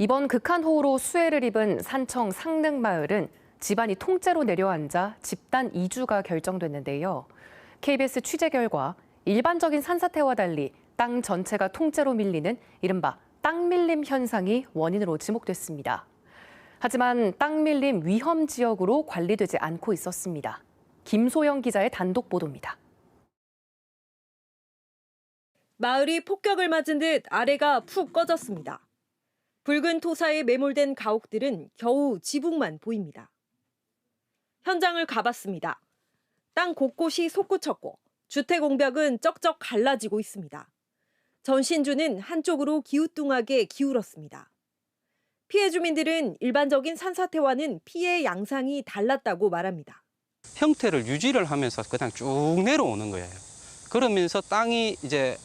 이번 극한 호우로 수해를 입은 산청 상릉마을은 집안이 통째로 내려앉아 집단 이주가 결정됐는데요. KBS 취재 결과 일반적인 산사태와 달리 땅 전체가 통째로 밀리는 이른바 땅 밀림 현상이 원인으로 지목됐습니다. 하지만 땅 밀림 위험 지역으로 관리되지 않고 있었습니다. 김소영 기자의 단독 보도입니다. 마을이 폭격을 맞은 듯 아래가 푹 꺼졌습니다. 붉은 토사에 매몰된 가옥들은 겨우 지붕만 보입니다. 현장을 가봤습니다. 땅 곳곳이 솟구쳤고 주택 공벽은 쩍쩍 갈라지고 있습니다. 전신주는 한쪽으로 기우뚱하게 기울었습니다. 피해 주민들은 일반적인 산사태와는 피해 양상이 달랐다고 말합니다. 형태를 유지를 하면서 그냥 쭉 내려오는 거예요. 그러면서 땅이 이제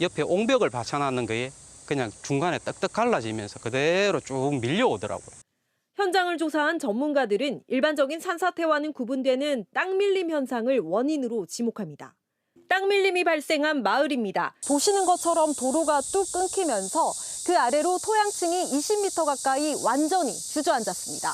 옆에 옹벽을 받쳐놨는 거에 그냥 중간에 떡떡 갈라지면서 그대로 쭉 밀려오더라고요. 현장을 조사한 전문가들은 일반적인 산사태와는 구분되는 땅 밀림 현상을 원인으로 지목합니다. 땅 밀림이 발생한 마을입니다. 보시는 것처럼 도로가 뚝 끊기면서 그 아래로 토양층이 20m 가까이 완전히 주저앉았습니다.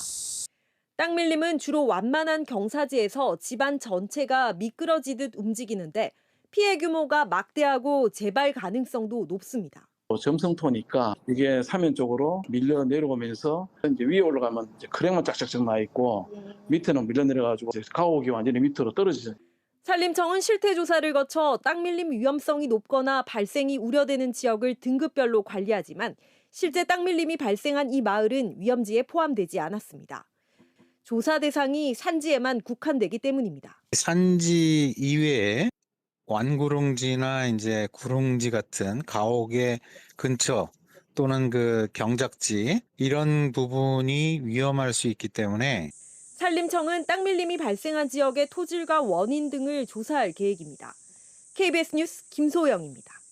땅 밀림은 주로 완만한 경사지에서 집안 전체가 미끄러지듯 움직이는데 피해 규모가 막대하고 재발 가능성도 높습니다. 또 점성토니까 이게 사면적으로 밀려 내려오면서 이제 위에 올라가면 이제 크랙만 쫙쫙쫙 나 있고 밑에는 밀려 내려가지고 이제 가옥이 완전히 밑으로 떨어지죠. 산림청은 실태 조사를 거쳐 땅 밀림 위험성이 높거나 발생이 우려되는 지역을 등급별로 관리하지만 실제 땅 밀림이 발생한 이 마을은 위험지에 포함되지 않았습니다. 조사 대상이 산지에만 국한되기 때문입니다. 산지 이외에 완구릉지나 이제 구릉지 같은 가옥의 근처 또는 그 경작지 이런 부분이 위험할 수 있기 때문에 산림청은 땅 밀림이 발생한 지역의 토질과 원인 등을 조사할 계획입니다. KBS 뉴스 김소영입니다.